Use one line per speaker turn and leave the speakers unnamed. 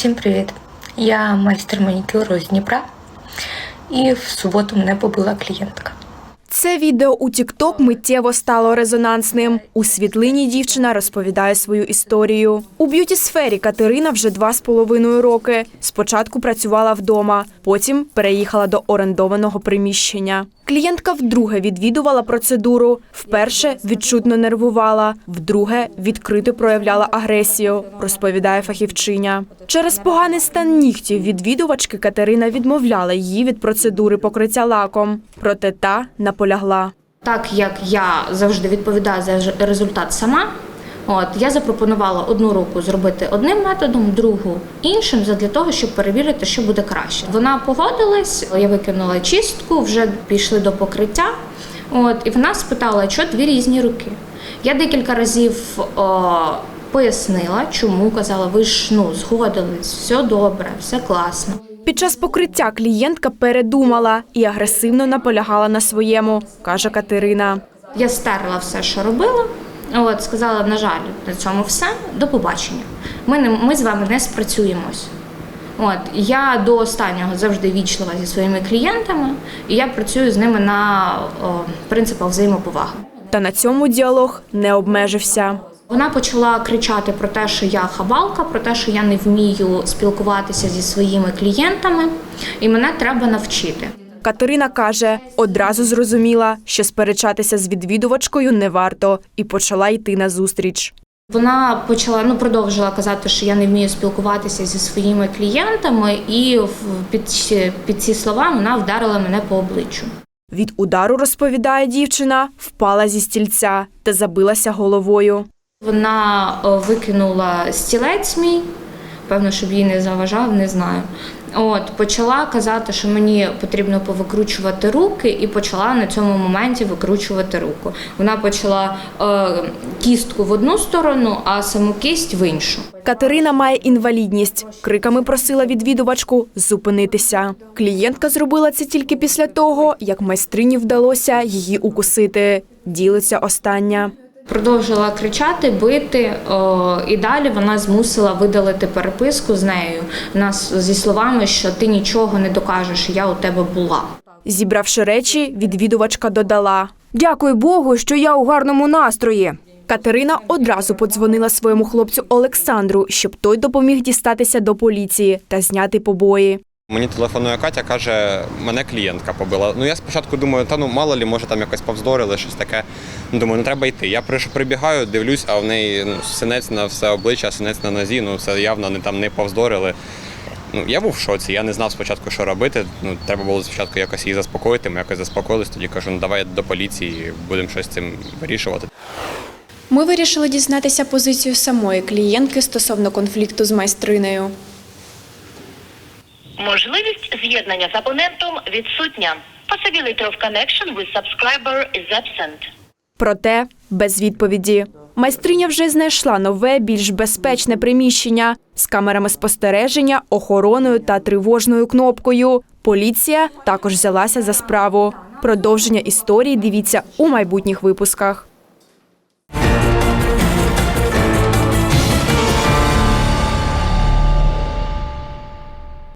Всім привіт! Я майстер манікюру з Дніпра, і в суботу мене побила клієнтка.
Це відео у TikTok миттєво стало резонансним. У світлині дівчина розповідає свою історію. У б'юті сфері Катерина вже два з половиною роки. Спочатку працювала вдома, потім переїхала до орендованого приміщення. Клієнтка вдруге відвідувала процедуру. Вперше відчутно нервувала, вдруге відкрито проявляла агресію, розповідає фахівчиня. Через поганий стан нігтів відвідувачки Катерина відмовляла її від процедури покриття лаком. Проте та наполягла.
Так як я завжди відповідаю за результат сама, от я запропонувала одну руку зробити одним методом, другу іншим, для того, щоб перевірити, що буде краще. Вона погодилась, я викинула чистку, вже пішли до покриття. От і вона спитала, що дві різні руки. Я декілька разів о, пояснила, чому казала, ви ж ну згодились, все добре, все класно.
Під час покриття клієнтка передумала і агресивно наполягала на своєму, каже Катерина.
Я стерла все, що робила. От сказала, на жаль, на цьому все. До побачення. Ми не ми з вами не спрацюємось. От я до останнього завжди вічлива зі своїми клієнтами, і я працюю з ними на о, принципах взаємоповаги.
Та на цьому діалог не обмежився.
Вона почала кричати про те, що я хабалка, про те, що я не вмію спілкуватися зі своїми клієнтами, і мене треба навчити.
Катерина каже, одразу зрозуміла, що сперечатися з відвідувачкою не варто, і почала йти на зустріч.
Вона почала ну продовжила казати, що я не вмію спілкуватися зі своїми клієнтами, і під, під ці слова вона вдарила мене по обличчю.
Від удару, розповідає дівчина, впала зі стільця та забилася головою.
Вона викинула стілець мій, певно, щоб їй не заважав, не знаю. От почала казати, що мені потрібно повикручувати руки, і почала на цьому моменті викручувати руку. Вона почала е, кістку в одну сторону, а саму кість в іншу.
Катерина має інвалідність. Криками просила відвідувачку зупинитися. Клієнтка зробила це тільки після того, як майстрині вдалося її укусити. Ділиться остання.
Продовжила кричати, бити, і далі вона змусила видалити переписку з нею нас зі словами, що ти нічого не докажеш, я у тебе була.
Зібравши речі, відвідувачка додала: Дякую Богу, що я у гарному настрої. Катерина одразу подзвонила своєму хлопцю Олександру, щоб той допоміг дістатися до поліції та зняти побої.
Мені телефонує Катя, каже, мене клієнтка побила. Ну я спочатку думаю, та ну мало лі, може там якось повздорили, щось таке. Ну, Думаю, ну треба йти. Я прибігаю, дивлюсь, а в неї ну, синець на все обличчя, синець на нозі, ну це явно не там не повздорили. Ну, я був в шоці, я не знав спочатку, що робити. Ну, треба було спочатку якось її заспокоїти. Ми якось заспокоїлись, тоді кажу, ну давай до поліції, будемо щось цим вирішувати.
Ми вирішили дізнатися позицію самої клієнтки стосовно конфлікту з майстринею.
Можливість з'єднання з абонентом відсутня. Possibility of connection with subscriber is absent.
Проте без відповіді. Майстриня вже знайшла нове, більш безпечне приміщення з камерами спостереження, охороною та тривожною кнопкою. Поліція також взялася за справу. Продовження історії дивіться у майбутніх випусках.